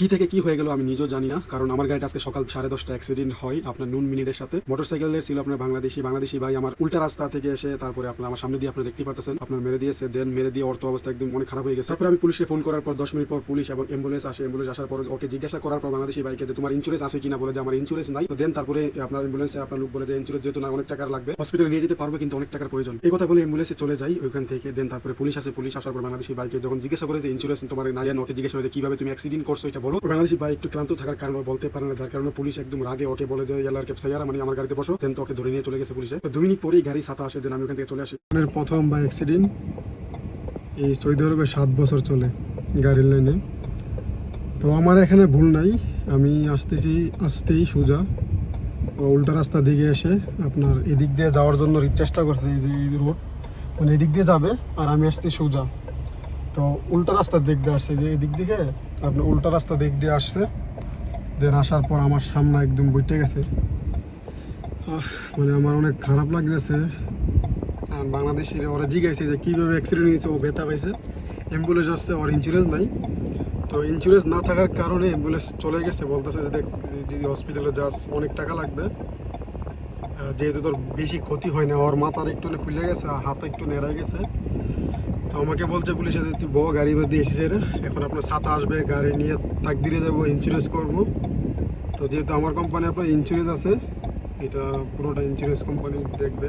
কি থেকে কি হয়ে গেল আমি নিজেও জানি না। কারণ আমার গাড়িটা আজকে সকাল সাড়ে দশটা অ্যাক্সিডেন্ট হয় আপনার নুন মিনিটের সাথে। মোটরসাইকেলের ছিল আপনার বাংলাদেশি বাংলাদেশি ভাই আমার উল্টা রাস্তা থেকে এসে তারপরে আপনার আমার সামনে দিয়ে আপনি দেখতে পাচ্ছেন আপনার মেরে দিয়েছে দেন মেরে দিয়ে অর্থ অবস্থা একদম অনেক খারাপ হয়ে গেছে। তারপরে আমি পুলিশে ফোন করার পর দশ মিনিট পর পুলিশ এবং অ্যাম্বুলেন্স আসে অ্যাম্বুলেন্স আসার পর ওকে জিজ্ঞাসা করার পর বাংলাদেশি ভাইকে যে, তোমার ইন্স্যুরেন্স আছে কিনা? বলে যে, আমার ইন্স্যুরেন্স নাই। তো দেন তারপরে আপনার অ্যাম্বুলেন্সে আপনার লোক বলে যে ইন্স্যুরেন্স যেহেতু না অনেক টাকার লাগবে। হসপিটালে নিয়ে যেতে পারব কিন্তু অনেক টাকার প্রয়োজন। এই কথা বলে অ্যাম্বুলেন্সে চলে যাই ওইখান থেকে। দেন তারপরে পুলিশ আসে, পুলিশ আসার পর বাংলাদেশি ভাইকে যখন জিজ্ঞাসা করে যে ইন্স্যুরেন্স তোমার নাই? ওকে জিজ্ঞাসা করে যে, কীভাবে তুমি অ্যাক্সিডেন্ট করছ? এটা বলো বাংলাদেশি ভাই একটু ক্লান্ত থাকার কারণে বলতে পারে না যার কারণে পুলিশ একদম রাগে ওকে বলে যে এলার ক্যাপ সাইয়ারা মানে আমার গাড়িতে বসো। দেন তো ওকে ধরে নিয়ে চলে গেছে পুলিশে। তো দুই মিনিট পরেই গাড়ি ছাতা আসে দেন আমি ওখান থেকে চলে আসি। প্রথম বা অ্যাক্সিডেন্ট এই সৌদি আরবে সাত বছর চলে গাড়ির লাইনে। তো আমার এখানে ভুল নাই। আমি আসতেছি আসতেই সোজা। উল্টা রাস্তা দিকে এসে আপনার এদিক দিয়ে যাওয়ার জন্য চেষ্টা করছে এই যে এই রোড মানে এদিক দিয়ে যাবে আর আমি আসছি সোজা। তো উল্টা রাস্তার দিক দিয়ে আসছে, যে এদিক দিকে আপনার উল্টা রাস্তা দিক দিয়ে আসছে দেন আসার পর আমার সামনে একদম বইটে গেছে। মানে আমার অনেক খারাপ লাগতেছে। আর বাংলাদেশের ওরা জিজ্ঞাসা যে কীভাবে অ্যাক্সিডেন্ট হয়েছে, ও ব্যথা পাইছে। অ্যাম্বুলেন্স আসছে, ওর ইন্স্যুরেন্স নাই। তো ইন্স্যুরেন্স না থাকার কারণে অ্যাম্বুলেন্স চলে গেছে, বলতেছে যে দেখ, যদি হসপিটালে যাস, অনেক টাকা লাগবে। যেহেতু তোর বেশি ক্ষতি হয় না, ওর মাথার একটু ফুলে গেছে, আর হাত একটু নেড়াই গেছে। তো আমাকে বলছে পুলিশে যে তুই বউ গাড়ির মধ্যে এসেছে রে। এখন আপনার সাথে আসবে, গাড়ি নিয়ে তাক দিয়ে যাব ইন্স্যুরেন্স করব। তো যেহেতু আমার কোম্পানি আপনার ইন্স্যুরেন্স আছে, এটা পুরোটা ইন্স্যুরেন্স কোম্পানি দেখবে।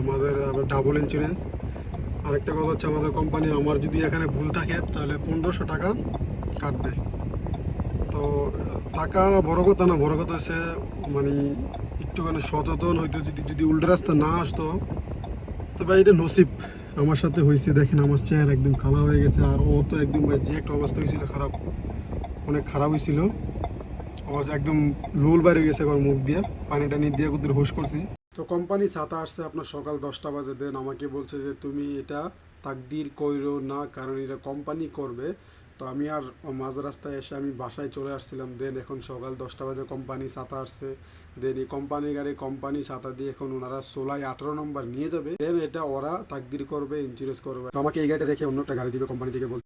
আমাদের ডাবল ইন্স্যুরেন্স আরেকটা কথা হচ্ছে, আমাদের কোম্পানি আমার যদি এখানে ভুল থাকে, তাহলে পনেরোশো টাকা কাটবে। তো টাকা বড় কথা না, বড় কথা হচ্ছে মানে একটুখানি সচেতন হইতো যদি যদি উল্টো রাস্তা না আসতো তবে এটা নসিব। আমার সাথে হয়েছে দেখেন আমার চেয়ার একদম কালা হয়ে গেছে, আর ও তো একদম যে একটা অবস্থা হয়েছিল খারাপ, অনেক খারাপ হয়েছিল অবস্থা একদম লুল বাইরে গেছে আমার মুখ দিয়ে, পানি টানি দিয়ে কুদ্দুর হুশ করছি। তো কোম্পানি ছাতা আসছে আপনার সকাল দশটা বাজে দেন আমাকে বলছে যে, তুমি এটা তাকদির কইরো না, কারণ এটা কোম্পানি করবে। তো আমি আর মাঝ রাস্তায় এসে আমি বাসায় চলে আসছিলাম। দেন এখন সকাল দশটা বাজে কোম্পানি ছাতা আসছে। দেন এই কোম্পানি গাড়ি কোম্পানি ছাতা দিয়ে এখন ওনারা ষোলাই আঠারো নম্বর নিয়ে যাবে। দেন এটা ওরা তাকদির করবে ইন্স্যুরেন্স করবে। আমাকে এই গাড়িটা রেখে অন্য একটা গাড়ি দিবে কোম্পানি থেকে বলছে।